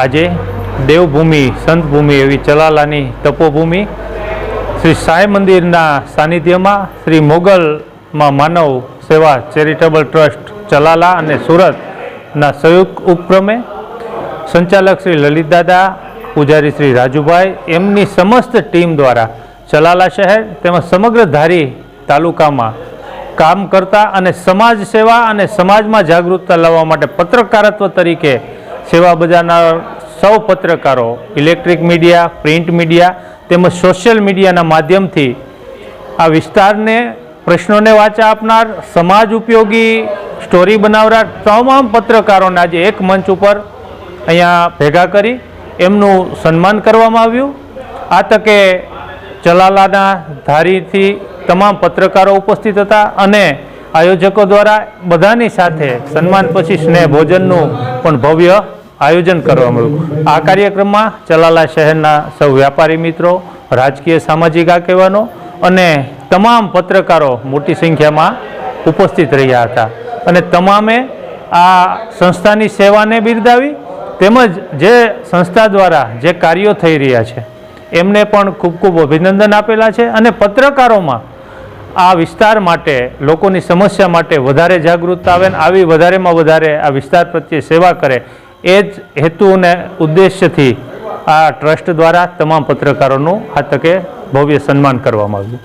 આજે દેવભૂમિ, સંતભૂમિ એવી ચલાલાની તપોભૂમિ. શ્રી સાંઈ મંદિરના સાનિધ્યમાં શ્રી મોગલમાં માનવ સેવા ચેરિટેબલ ટ્રસ્ટ ચલાલા અને સુરતના સંયુક્ત ઉપક્રમે સંચાલક શ્રી લલિતદાદા પૂજારી શ્રી રાજુભાઈ, એમની સમસ્ત ટીમ દ્વારા ચલાલા શહેર તેમજ સમગ્ર ધારી તાલુકામાં કામ કરતા અને સમાજ સેવા અને સમાજમાં જાગૃતતા લાવવા માટે પત્રકારત્વ તરીકે સેવા બજારના સૌ પત્રકારો ઇલેક્ટ્રિક મીડિયા પ્રિન્ટ મીડિયા તેમજ સોશિયલ મીડિયાના માધ્યમથી આ વિસ્તારને પ્રશ્નોને વાચા આપનાર, સમાજ ઉપયોગી સ્ટોરી બનાવનાર તમામ પત્રકારોને આજે એક મંચ ઉપર અહીંયા ભેગા કરી એમનું સન્માન કરવામાં આવ્યું. આ તકે ચલાલાના ધારીથી તમામ પત્રકારો ઉપસ્થિત હતા અને આયોજકો દ્વારા બધાની સાથે સન્માન પછી સ્નેહ ભોજનનું પણ ભવ્ય આયોજન કરવામાં આવ્યું આ કાર્યક્રમમાં ચલાલા શહેરના સૌ વ્યાપારી મિત્રો, રાજકીય સામાજિક આગેવાનો અને તમામ પત્રકારો મોટી સંખ્યામાં ઉપસ્થિત રહ્યા હતા. અને તમામે આ સંસ્થાની સેવાને બિરદાવી તેમજ જે સંસ્થા દ્વારા જે કાર્યો થઈ રહ્યા છે, એમને પણ ખૂબ ખૂબ અભિનંદન આપેલા છે અને પત્રકારોમાં આ વિસ્તાર માટે, લોકોની સમસ્યા માટે વધારે જાગૃતતા આવે ને આવી વધારેમાં વધારે આ વિસ્તાર પ્રત્યે સેવા કરે એ જ હેતુ અને ઉદ્દેશ્યથી આ ટ્રસ્ટ દ્વારા તમામ પત્રકારોનું આ તકે ભવ્ય સન્માન કરવામાં આવ્યું.